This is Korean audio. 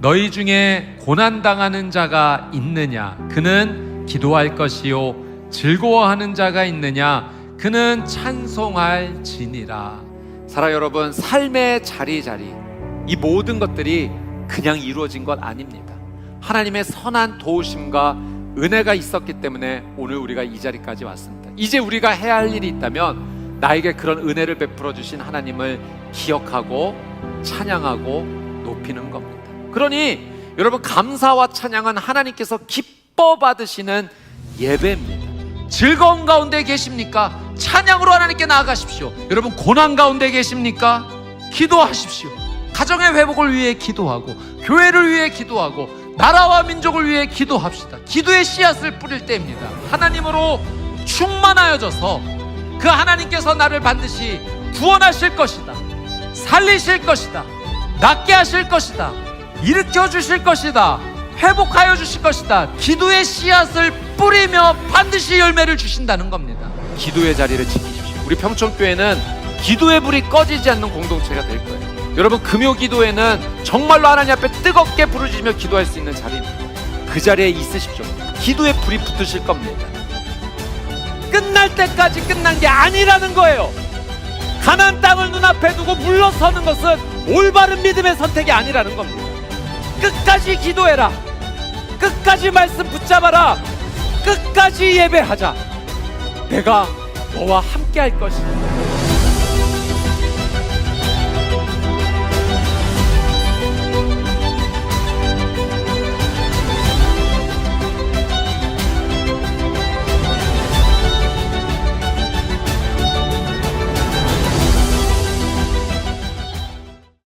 너희 중에 고난 당하는 자가 있느냐 그는 기도할 것이요 즐거워하는 자가 있느냐 그는 찬송할 지니라 사랑 여러분, 삶의 자리 자리 이 모든 것들이 그냥 이루어진 것 아닙니다. 하나님의 선한 도우심과 은혜가 있었기 때문에 오늘 우리가 이 자리까지 왔습니다. 이제 우리가 해야 할 일이 있다면 나에게 그런 은혜를 베풀어 주신 하나님을 기억하고 찬양하고 높이는 겁니다. 그러니 여러분 감사와 찬양은 하나님께서 기뻐 받으시는 예배입니다. 즐거운 가운데 계십니까? 찬양으로 하나님께 나아가십시오. 여러분 고난 가운데 계십니까? 기도하십시오. 가정의 회복을 위해 기도하고 교회를 위해 기도하고 나라와 민족을 위해 기도합시다. 기도의 씨앗을 뿌릴 때입니다. 하나님으로 충만하여져서 그 하나님께서 나를 반드시 구원하실 것이다. 살리실 것이다. 낫게 하실 것이다. 일으켜 주실 것이다. 회복하여 주실 것이다. 기도의 씨앗을 뿌리며 반드시 열매를 주신다는 겁니다. 기도의 자리를 지키십시오. 우리 평촌교회는 기도의 불이 꺼지지 않는 공동체가 될 거예요. 여러분 금요 기도회는 정말로 하나님 앞에 뜨겁게 부르짖으며 기도할 수 있는 자리입니다. 그 자리에 있으십시오. 기도의 불이 붙으실 겁니다. 끝날 때까지 끝난 게 아니라는 거예요. 가난 땅을 눈앞에 두고 물러서는 것은 올바른 믿음의 선택이 아니라는 겁니다. 끝까지 기도해라. 끝까지 말씀 붙잡아라. 끝까지 예배하자. 내가 너와 함께 할 것이다.